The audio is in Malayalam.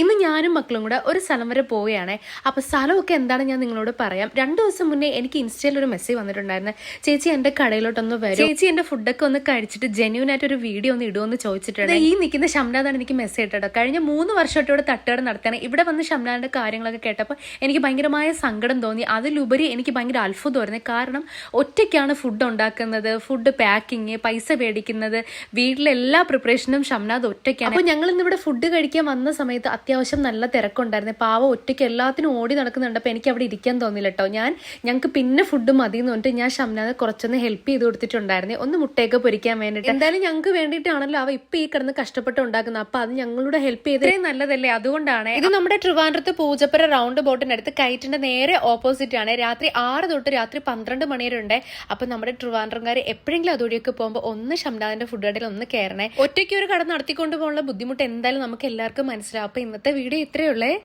ഇന്ന് ഞാനും മക്കളും കൂടെ ഒരു സ്ഥലം വരെ പോവുകയാണ്. അപ്പോൾ സ്ഥലമൊക്കെ എന്താണ് ഞാൻ നിങ്ങളോട് പറയാം. രണ്ട് ദിവസം മുന്നേ എനിക്ക് ഇൻസ്റ്റയിൽ ഒരു മെസ്സേജ് വന്നിട്ടുണ്ടായിരുന്നു. ചേച്ചി എന്റെ കടയിലോട്ടൊന്ന് വരും. ചേച്ചി എന്റെ ഫുഡൊക്കെ ഒന്ന് കഴിച്ചിട്ട് ജെന്യൂൻ ആയിട്ട് ഒരു വീഡിയോ ഒന്ന് ഇടുമെന്ന് ചോദിച്ചിട്ടുണ്ട് ഈ നിൽക്കുന്ന ഷംനാഥാണ് എനിക്ക് മെസ്സേജ് ഇട്ടോ കഴിഞ്ഞ മൂന്ന് വർഷമായിട്ട് ഇവിടെ തട്ടുകട നടത്തുകയാണ്. ഇവിടെ വന്ന് ഷംനാഥിന്റെ കാര്യങ്ങളൊക്കെ കേട്ടപ്പോൾ എനിക്ക് ഭയങ്കരമായ സങ്കടം തോന്നി. അതിലുപരി എനിക്ക് ഭയങ്കര അത്ഭുതമായിരുന്നു. കാരണം ഒറ്റയ്ക്കാണ് ഫുഡ് ഉണ്ടാക്കുന്നത്. ഫുഡ് പാക്കിങ് പൈസ മേടിക്കുന്നത്. വീട്ടിലെ എല്ലാ പ്രിപ്പറേഷനും ഷംനാഥ് ഒറ്റയ്ക്കാണ്. അപ്പോൾ ഞങ്ങൾ ഇന്നിവിടെ ഫുഡ് കഴിക്കാൻ വന്ന സമയത്ത് അത്യാവശ്യം നല്ല തിരക്കുണ്ടായിരുന്നു. പാവ ഒറ്റയ്ക്ക് എല്ലാത്തിനും ഓടി നടക്കുന്നുണ്ട്. അപ്പോൾ എനിക്ക് അവിടെ ഇരിക്കാൻ തോന്നില്ല കേട്ടോ ഞാൻ ഞങ്ങൾക്ക് പിന്നെ ഫുഡ് മതി എന്ന് പറഞ്ഞിട്ട് ഞാൻ ഷംനാഥ് കുറച്ചൊന്ന് ഹെൽപ്പ് ചെയ്ത് കൊടുത്തിട്ടുണ്ടായിരുന്നു. ഒന്ന് മുട്ടയൊക്കെ പൊരിക്കാൻ വേണ്ടിയിട്ട്. എന്തായാലും ഞങ്ങൾക്ക് വേണ്ടിയിട്ടാണല്ലോ അവ ഇപ്പം ഈ കിടന്ന് കഷ്ടപ്പെട്ട് ഉണ്ടാക്കുന്നത്. അപ്പോൾ അത് ഞങ്ങളുടെ ഹെൽപ്പ് ചെയ്ത് നല്ലതല്ലേ? അതുകൊണ്ടാണ് ഇത് നമ്മുടെ ട്രിവാൻഡ്രത്ത് പൂജപ്പുര റൗണ്ട് ബോട്ടിനടുത്ത് കയറ്റിന്റെ നേരെ ഓപ്പോസിറ്റ് ആണ്. രാത്രി ആറ് തൊട്ട് രാത്രി പന്ത്രണ്ട് മണി വരെ ഉണ്ട്. അപ്പൊ നമ്മുടെ ട്രിവാൻഡ്രംകാർ എപ്പോഴെങ്കിലും അതുവഴിയൊക്കെ പോകുമ്പോൾ ഒന്ന് ഷംനാഥിന്റെ ഫുഡ് കടയിൽ ഒന്ന് കയറണേ ഒറ്റയ്ക്ക് ഒരു കട നടത്തിക്കൊണ്ട് പോകാനുള്ള ബുദ്ധിമുട്ട് എന്തായാലും നമുക്ക് എല്ലാവർക്കും മനസ്സിലാവും. അപ്പം ഇന്നത്തെ വീഡിയോ ഇത്രയേ ഉള്ളേ.